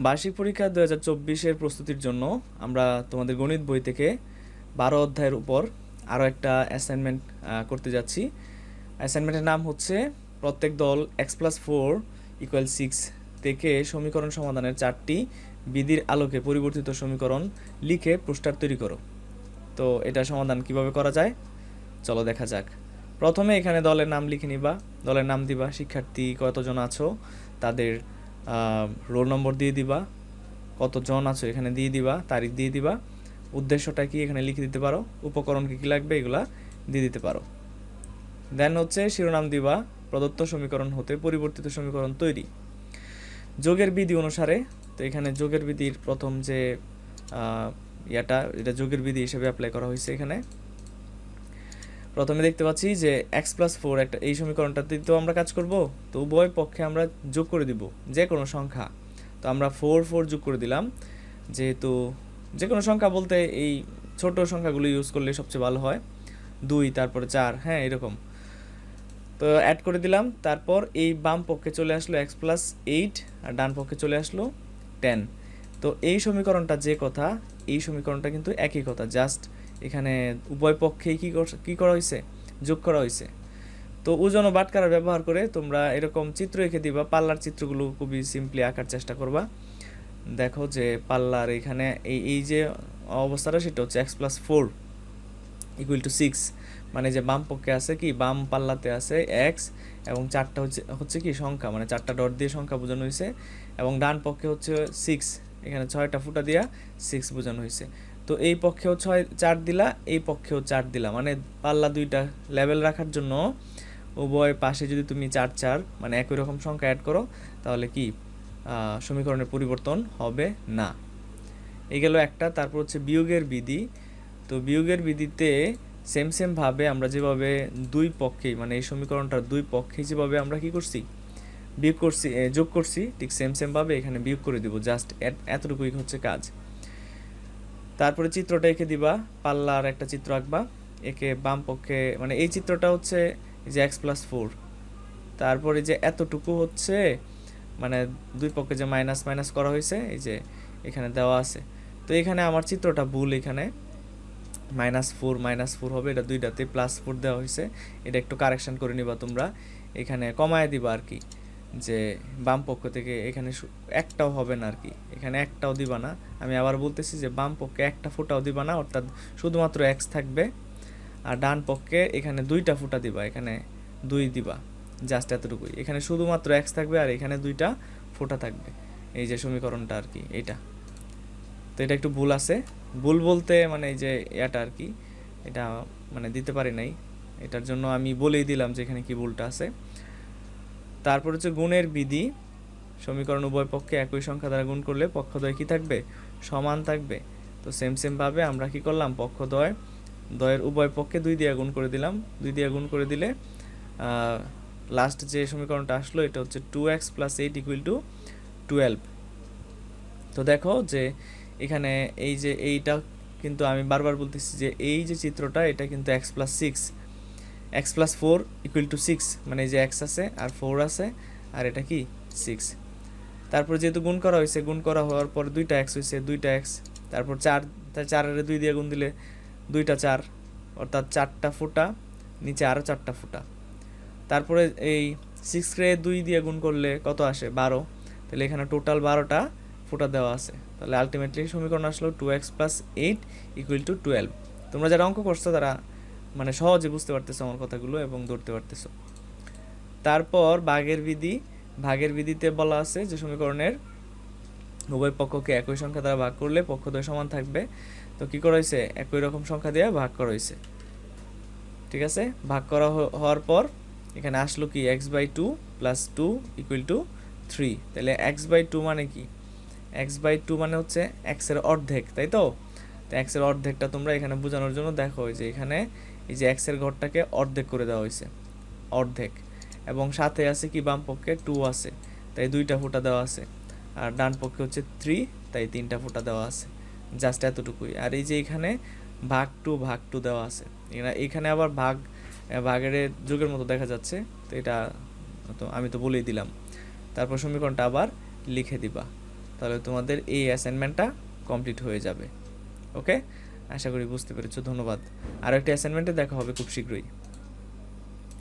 বার্ষিক পরীক্ষা দু হাজার চব্বিশের প্রস্তুতির জন্য আমরা তোমাদের গণিত বই থেকে বারো অধ্যায়ের উপর আরও একটা অ্যাসাইনমেন্ট করতে যাচ্ছি। অ্যাসাইনমেন্টের নাম হচ্ছে প্রত্যেক দল X plus four equal six থেকে সমীকরণ সমাধানের চারটি বিধির আলোকে পরিবর্তিত সমীকরণ লিখে পোস্টার তৈরি করো। তো এটা সমাধান কীভাবে করা যায়? চলো দেখা যাক। প্রথমে এখানে দলের নাম লিখে নিবা। দলের নাম দিবা। শিক্ষার্থী কতজন আছো? তাদের রোল নম্বর দিয়ে দিবা, কতজন আছো এখানে দিয়ে দিবা, তারিখ দিয়ে দিবা, উদ্দেশ্যটা কি এখানে লিখে দিতে পারো, উপকরণ কী কী লাগবে এগুলা দিয়ে দিতে পারো। দেন হচ্ছে শিরোনাম দিবা, প্রদত্ত সমীকরণ হতে পরিবর্তিত সমীকরণ তৈরি। যোগের বিধি অনুসারে, তো এখানে যোগের বিধির প্রথম যে ইয়াটা, এটা যোগের বিধি হিসেবে অ্যাপ্লাই করা হয়েছে এখানে। প্রথমে দেখতে পাচ্ছি যে এক্স প্লাস ফোর একটা এই সমীকরণটাতে তো আমরা কাজ করব, তো উভয় পক্ষে আমরা যোগ করে দিব যে কোনো সংখ্যা। তো আমরা ফোর ফোর যোগ করে দিলাম, যেহেতু যে কোনো সংখ্যা বলতে এই ছোট সংখ্যাগুলো ইউজ করলে সবচেয়ে ভালো হয়। দুই, তারপরে চার হ্যাঁ এরকম। তো অ্যাড করে দিলাম, তারপর এই বাম পক্ষে চলে আসলো এক্স প্লাস এইট আর ডান পক্ষে চলে আসলো টেন তো এই সমীকরণটা যে কথা, এই সমীকরণটা কিন্তু একই কথা জাস্ট এখানে উভয় পক্ষেই কী কী করা হয়েছে যোগ করা হয়েছে তো ওজন ও বাটকারা ব্যবহার করে, তোমরা এরকম চিত্র এঁকে দিবা, পাল্লার চিত্রগুলো খুবই সিম্পলি আঁকার চেষ্টা করবা। দেখো যে পাল্লার এখানে এই এই যে অবস্থাটা, সেটা হচ্ছে X plus four equal to six মানে যে বাম পক্ষে আছে কি, বাম পাল্লাতে আছে এক্স এবং চারটা হচ্ছে হচ্ছে কি সংখ্যা মানে চারটা ডট দিয়ে সংখ্যা বোঝানো হয়েছে এবং ডান পক্ষে হচ্ছে সিক্স এখানে ছয়টা ফুটা দিয়া সিক্স বোঝানো হয়েছে তো এই পক্ষেও ছয়, চার দিলা, এই পক্ষেও চার দিলা। মানে পাল্লা দুইটা লেভেল রাখার জন্য উভয় পাশে যদি তুমি চার চার মানে একই রকম সংখ্যা অ্যাড করো, তাহলে কি সমীকরণের পরিবর্তন হবে না। এই গেল একটা, তারপর হচ্ছে বিয়োগের বিধি। তো বিয়োগের বিধিতে সেম সেম ভাবে আমরা যেভাবে দুই পক্ষেই মানে এই সমীকরণটার দুই পক্ষে যেভাবে আমরা কি করছি, বিয়োগ করছি যোগ করছি, ঠিক সেম সেম ভাবে এখানে বিয়োগ করে দিব জাস্ট এতটুকুই হচ্ছে কাজ। তারপরে চিত্রটা এঁকে দিবা, পাল্লার একটা চিত্র আঁকবা, একে বাম পক্ষে মানে এই চিত্রটা হচ্ছে যে এক্স প্লাস ফোর তারপরে যে এতটুকু হচ্ছে মানে দুই পক্ষে যে মাইনাস মাইনাস করা হয়েছে, এই যে এখানে দেওয়া আছে। তো এখানে আমার চিত্রটা ভুল এখানে। মাইনাস ফোর মাইনাস ফোর হবে, এটা দুইটাতে প্লাস ফোর দেওয়া হয়েছে। এটা একটু কারেকশন করে নিবা তোমরা। এখানে কমায় দিবা আর কি। যে বাম পক্ষ থেকে এখানে একটাও হবে না আর কি এখানে একটাও দিবা না। আমি আবার বলতেছি যে বাম পক্ষে একটা ফুটাও দিবা না, অর্থাৎ শুধুমাত্র এক্স থাকবে। আর ডান পক্ষে এখানে দুইটা ফুটা দিবা, এখানে দুই দিবা জাস্ট এতটুকুই। এখানে শুধুমাত্র এক্স থাকবে আর এখানে দুইটা ফোটা থাকবে। এই যে সমীকরণটা আর কি এইটা তো এটা একটু ভুল আছে। ভুল বলতে মানে এই যে এটা আর কি এটা মানে দিতে পারি নাই। এটার জন্য আমি বলেই দিলাম যে এখানে কি ভুলটা আছে। তারপর হচ্ছে গুণের বিধি। সমীকরণ উভয় পক্ষে একই সংখ্যা দ্বারা গুণ করলে পক্ষদ্বয় কি থাকবে? সমান থাকবে। তো সেম সেম ভাবে আমরা কি করলাম? পক্ষদ্বয়। দয়ের উভয় পক্ষে দুই দিয়ে গুণ করে দিলাম। দুই দিয়ে গুণ করে দিলে লাস্ট যে সমীকরণটা আসলো, এটা হচ্ছে two X plus eight equal to twelve তো দেখো যে এখানে এই যে এইটা কিন্তু আমি বারবার বলতেছি যে এই যে চিত্রটা, এটা কিন্তু X plus six X plus four equal to six মানে এই যে এক্স আছে আর ফোর আছে, আর এটা কি? সিক্স তারপর যেহেতু গুণ করা হয়েছে, গুণ করা হওয়ার পর দুইটা এক্স হয়েছে, দুইটা এক্স তারপর চার, তার চারের দুই দিয়ে গুণ দিলে দুইটা চার, অর্থাৎ চারটা ফুটা, নিচে আরও চারটা ফুটা। তারপরে এই সিক্স রে দুই দিয়ে গুণ করলে কত আসে? বারো। তাহলে এখানে টোটাল বারোটা ফুটা দেওয়া আছে। তাহলে আলটিমেটলি সমীকরণ আসলো two X plus eight equal to twelve তোমরা যারা অঙ্ক করছ, তারা মানে সহজে বুঝতে পারতেছো আমার কথাগুলো এবং ধরতে পারতেছো। তারপর ভাগের বিধি ভাগের বিধিতে বলা আছে যে সমীকরণের উভয় পক্ষকে একই সংখ্যা দ্বারা ভাগ করলে পক্ষদ্বয় সমান থাকবে। তো কি করা হয়েছে? একই রকম সংখ্যা দিয়ে ভাগ করা হয়েছে। ঠিক আছে? ভাগ করা হওয়ার পর এখানে আসলো কি? X by two plus two equal to three তাহলে এক্স বাই টু মানে কি? এক্স বাই টু মানে হচ্ছে এক্সের অর্ধেক, তাই তো? তো এক্সের অর্ধেকটা তোমরা এখানে বোঝানোর জন্য দেখো যে এখানে এই যে এক্সের ঘরটাকে অর্ধেক করে দেওয়া হয়েছে, অর্ধেক। এবং সাথে আছে কি বাম পক্ষে টু আছে, তাই দুইটা ফোঁটা দেওয়া আছে। আর ডান পক্ষে হচ্ছে থ্রি তাই তিনটা ফোঁটা দেওয়া আছে। জাস্ট এতটুকুই। আর এই যে এখানে ভাগ টু ভাগ টু দেওয়া আছে। এখানে- আবার ভাগ ভাগের যুগের মতো দেখা যাচ্ছে। তো এটা তো আমি তো বলেই দিলাম। তারপর সমীকরণটা আবার লিখে দিবা। তাহলে তোমাদের এই অ্যাসাইনমেন্টটা কমপ্লিট হয়ে যাবে। ওকে আশা করি বুঝতে পেরেছ ধন্যবাদ। আর একটা অ্যাসাইনমেন্টে দেখা হবে খুব শীঘ্রই।